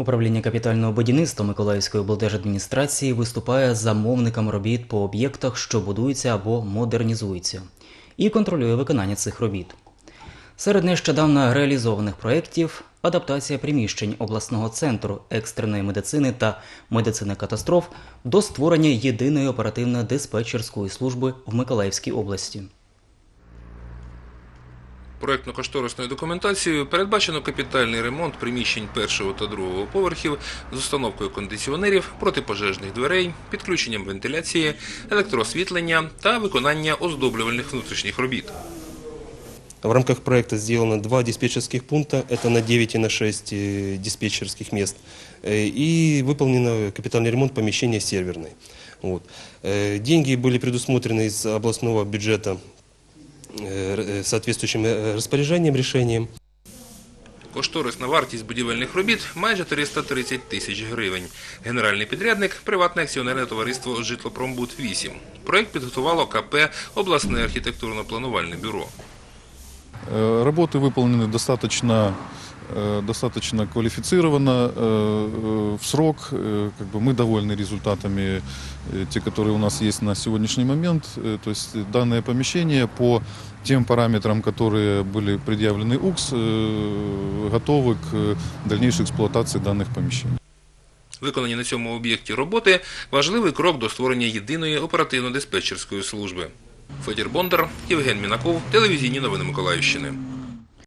Управління капітального будівництва Миколаївської облдержадміністрації виступає замовником робіт по об'єктах, що будуються або модернізуються, і контролює виконання цих робіт. Серед нещодавно реалізованих проєктів адаптація приміщень обласного центру екстреної медицини та медицини катастроф до створення єдиної оперативно-диспетчерської служби в Миколаївській області. Проектно-кошторисною документацією передбачено капітальний ремонт приміщень першого та другого поверхів з установкою кондиціонерів, протипожежних дверей, підключенням вентиляції, електроосвітлення та виконання оздоблювальних внутрішніх робіт. В рамках проекта сделано два диспетчерских пункта, это на 9 и на 6 э, диспетчерских мест, Э, и выполнен капитальный ремонт помещения серверной. Вот. Э, Деньги были предусмотрены из областного бюджета э, р- соответствующим э, рішенням. решением. Кошторисна вартість будівельних робіт майже 330 тисяч гривень. Генеральний підрядник – приватне акціонерне товариство «Житлопромбуд-8». Проект підготувало КП «Обласне архітектурно-планувальне бюро». Э, Работы выполнены достаточно, э, достаточно квалифицированно, э, э, в срок. Э, Как бы мы довольны результатами, э, те, которые у нас есть на сегодняшний момент. Э, То есть данное помещение по тем параметрам, которые были предъявлены УКС, э, готовы к э, дальнейшей эксплуатации данных помещений. Виконані на цьому об'єкті роботи – важливий крок до створення єдиної оперативно-диспетчерської служби. Федір Бондар, Євген Мінаков, телевізійні новини Миколаївщини.